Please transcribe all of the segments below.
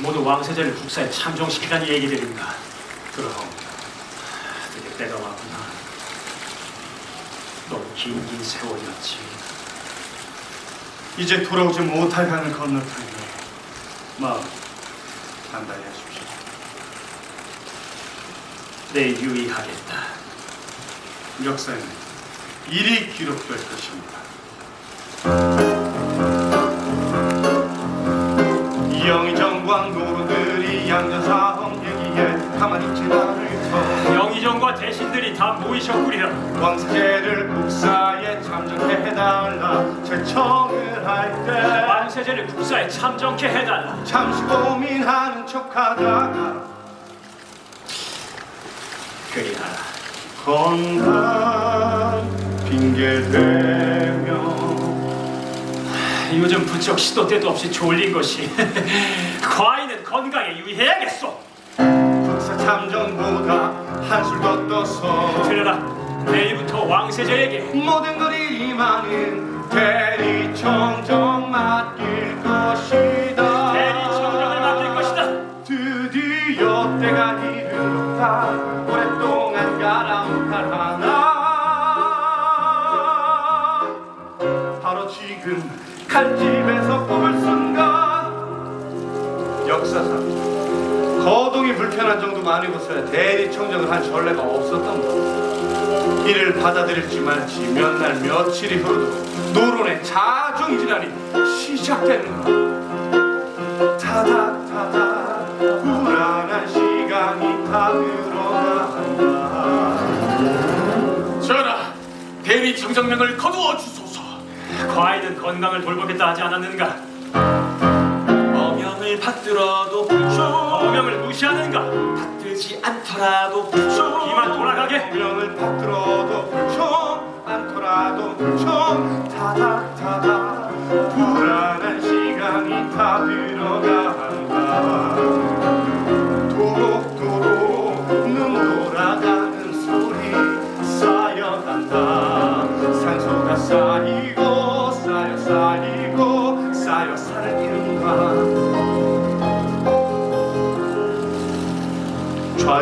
모두 왕세자를 국사에 참정시키라는 얘기들인가. 그럼 드디어 때가 왔구나. 너무 긴긴 세월이었지. 이제 돌아오지 못할 강을 터이니 마음 단단히 하십시오. 내 유의하겠다. 역사에는 일이 기록될 것입니다. 모이셨구리라. 왕세제를 국사에 참정해 해달라 제청을 할때 왕세자를 국사에 참정케 해달라. 잠시 고민하는 척하다가 그리하라. 건강 핑계대며 요즘 부쩍 시도 때도 없이 졸린 것이 과인은 건강에 유의해야겠소. 국사 참정보다 들으라. 내일부터 왕세자에게 모든 걸 이만은 대리청정 맡길 것이다 대리청정을 맡길 것이다. 드디어 때가 이르렀다 오랫동안 가라운탈 하나 바로 지금 칼집 거동이 불편한 정도가 아니고서야 대리청정을 한 전례가 없었던 것 이를 받아들일지 말지 몇 날 며칠이 흐르도 노론의 자중질환이 시작되는 것 타닥타닥 불안한 시간이 다 들어간다 전하, 대리 청정명을 거두어 주소서. 과인은 건강을 돌보겠다 하지 않았는가? 어명을 받들어도 어명을 무시하는가? 받들지 않더라도. 이만 돌아가게. 명을 받들어도 불총 않더라도 불총 타닥 타닥 불안한 시간이 다 들어간다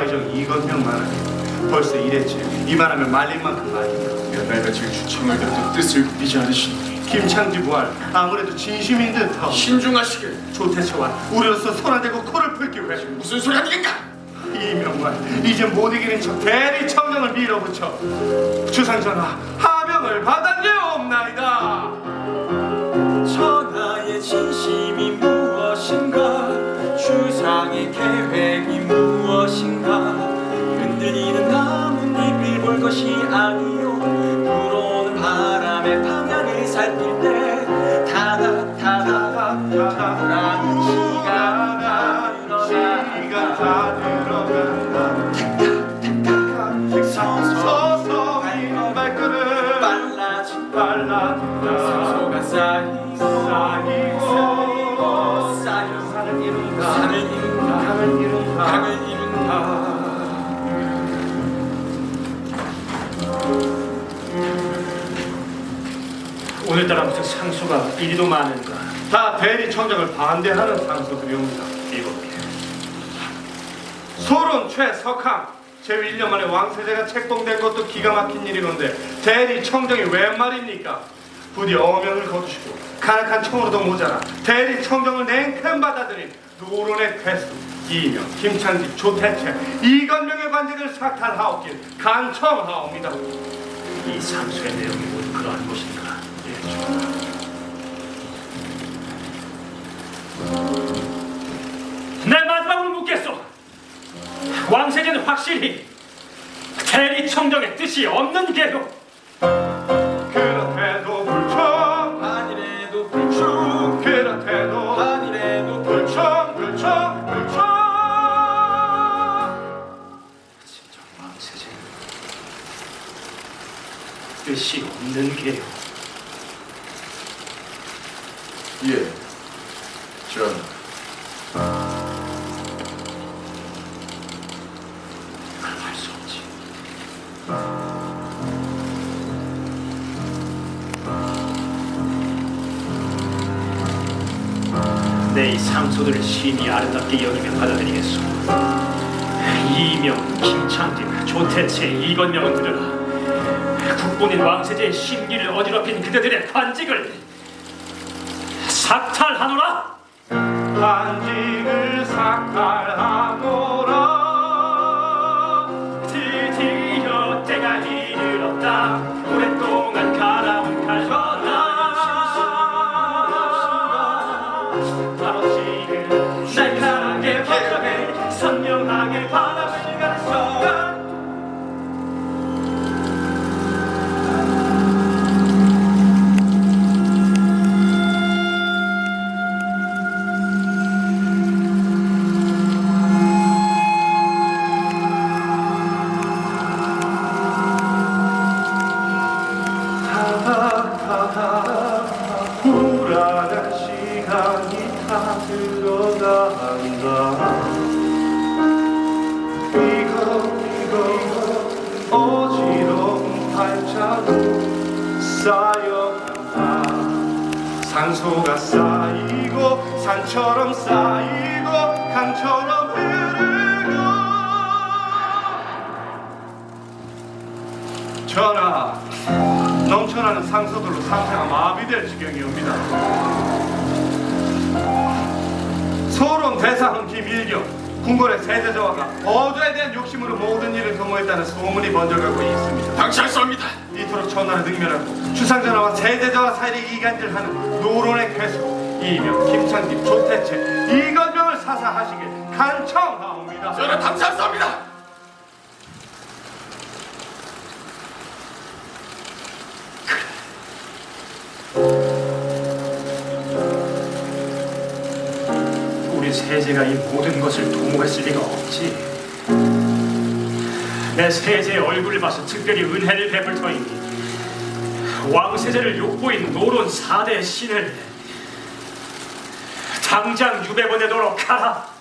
좌회전 이건명만 하니 벌써 이랬지. 이만하면 말린 만큼 말린다 몇날 며칠 주청을 곁에 뜻을 굽히지 않으시니. 김창지 부활 아무래도 진심인 듯하오 신중하시길. 조태채와 우리로서 손안 대고 코를 풀기 위해 무슨 소리 하니까? 이명만 이제 못 이기는 척 대리 청정을 밀어붙여 주상전하 하명을 받았네옵나이다 오늘따라 무슨 상수가 이리도 많은가? 다 대리 청정을 반대하는 상소들이 옵니다. 일곱 개. 소론 최석항 제 1년 만에 왕세자가 책봉된 것도 기가 막힌 일이건데 대리 청정이 웬 말입니까? 부디 어명을 거두시고 간악한 청으로도 모자라 대리 청정을 냉큼 받아들인 노론의 태수 이명, 김창지, 조태채, 이건명의 관직을 삭탈하옵길 간청하옵니다. 이 상수의 내용이 모두 그러한 것인가? 예, 좋아. 내 마지막으로 묻겠소. 왕세자는 확실히 대리 청정의 뜻이 없는 게로 뜻이 없는 게요. 예, 전하. 할수 없지. 내 이 상소들을 심히 아름답게 여기며 받아들이겠소. 이명, 김창진, 조태채, 이건명은 들으라. 국본인 왕세제의 심기를 어지럽힌 그대들의 관직을 삭탈하노라. 반직을 삭발하노라 드디어 때가 이르렀다. 오랫동안 가라온 칼전아. 바로 지금 날카롭게 화장해 선명하게 바람을 순 산소가 쌓이고 산처럼 쌓이고 강처럼 흐르고 전하 넘쳐나는 상소들로 상태가 마비될 지경이옵니다. 소론 대사항 김일경 궁궐의 세대저하가 어조에 대한 욕심으로 모든 일을 도모했다는 소문이 번져가고 있습니다. 당치하옵니다. 이토록 전하를 능멸하고 주상전하와 세대저하 사이를 이간질하는 노론의 괴수 이명 김창진 조태채 이건명을 사사하시길 간청하옵니다. 전하 당치하옵니다. 세제가 이 모든 것을 도모했을 리가 없지. 내 세제의 얼굴을 봐서 특별히 은혜를 베풀 터이니 왕세제를 욕보인 노론 사대 신을 당장 유배 보내도록 하라.